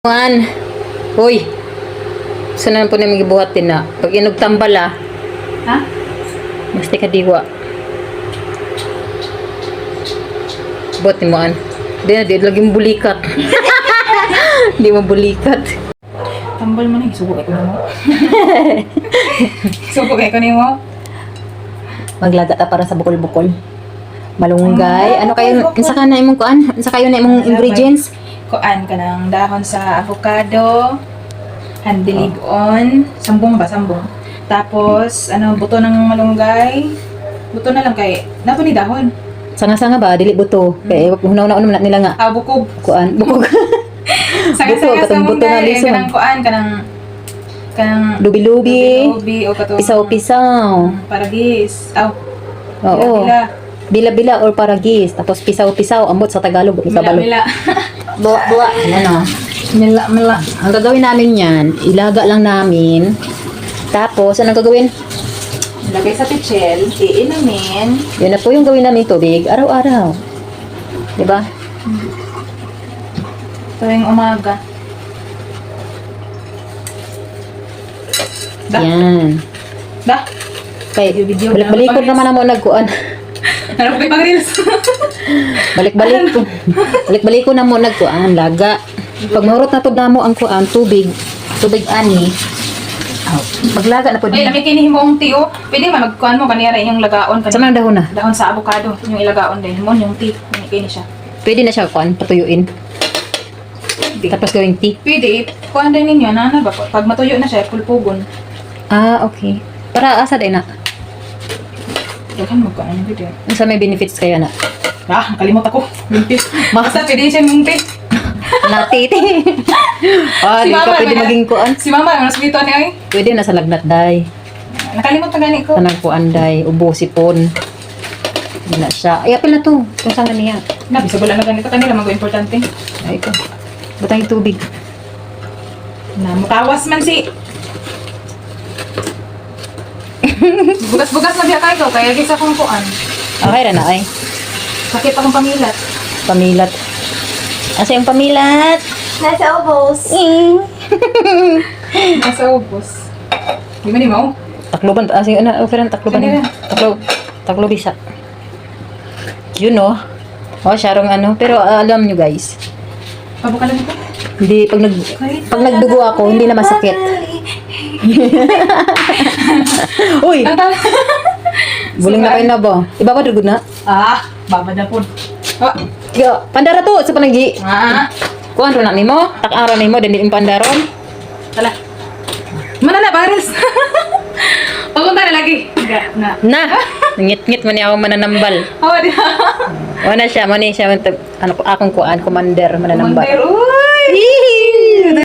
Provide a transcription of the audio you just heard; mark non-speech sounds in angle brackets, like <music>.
Juan. Uy. Saan po namin gibuhatin na? Pag inugtambal ah. Ha? Basta ka diwa. Buhat mo an. Di na, di laging bulikat. <laughs> di mo bulikat. Tambal mo <laughs> na, isubo ko na mo. Isubo ko ni mo. Maglaga ta para sa bukol-bukol. Malunggay. Ah, ano kayo? Insa ka na imong kuan? Insa kayo na imong ingredients? Kuan ka ng dahon sa avocado, handiligon, sambong ba, sambong. Tapos, ano, buto ng malunggay. Buto na lang kay, nato ni dahon. Sanga-sanga ba? Dili buto. Kaya hunaw-hunaw na nila nga. Ah, bukog. Kuan. Bukog. <laughs> Sanga-sanga sa katong buto na malunggay. Kanang kuan, kanang, kanang, Lubi-lubi. lubi o katong, Pisaw-pisaw. paragis. Aw, Oo. bila, Bila-bila or paragis. Tapos pisaw-pisaw. Ambot sa Tagalog. Sa bila, <laughs> Bila. Buwa-buwa. Ano? Mila, mila. Ang gagawin namin yan, ilaga lang namin. Tapos, anong gagawin? Lagay sa pichel, iinumin. Yun na po yung gawin namin tubig, araw-araw. Diba? Tuwing umaga. Da, Yan. da. Kay, balik-balikod na. naman ako nagkuan. <laughs> Ano ba pang reels? Balik-balik ko. Balik-balik ko na mo nagkuan, laga. Pag mahurot na to na mo ang kuan, tubig. Tubig ani. Aw, Paglaga na po Ay, din. lami kini himong tiyo. Pwede man magkuhan mo kanira yung lagaon Sa kanina. mga dahon na. Dahon sa avocado, yung ilagaon din. Himon yung tea. Lami kini siya. Pwede na siya kuan, patuyuin. Tapos gawing tea. Pwede, kuhan din ninyo, nana ba? Pag matuyo na siya, pulpugon. Ah, okay. Para asa din na. Daghan mo kuhan yung video. Ano sa may benefits kaya na? Ah, kalimot ako. Ma- Basta pwede siya yung <laughs> tea. Natiti. <laughs> ah, di ka pwede maging kuan. Si mama, ang nasbito niya ay. Pwede na sa lagnat day. Nakalimot na gani ko. Sa nagkuan day. Ubo, sipon. Hindi na siya. Ay, apil na to. Kung saan niya. Nabi, sa wala na ganito kanila, mag importante. Ay. Butang yung tubig. Na, mutawas man si... Bugas-bugas na biya tayo, kaya gisa kong kuan. Okay na na ay. Sakit akong pamilat. Pamilat. Asa yung pamilat? Nasa ubos. <laughs> Nasa ubos. Di man mo? Takloban. Asa yung ano? Okay takloban. Taklo. Taklo bisa. Yun no. Oh, syarong ano. Pero ah, alam nyo guys. Pabuka lang ito. Hindi, pag, nag, pag nagdugo ako, hindi na masakit. <laughs> Uy! <laughs> Buling na kayo na ba? Iba ba dugod na? Ah, babad na po. Oh, Yo, pandara to sa panagi. ah. Kuan ro na nimo, tak-ara nimo din yung pandaron. Tala. Mana na, Baris? <laughs> Papunta na lagi. Na. Na, ngit-ngit man niya ako mananambal. Oh, di ba? Wala siya, mani siya man tag- ano akong kuan, commander mananambal. Commander! you.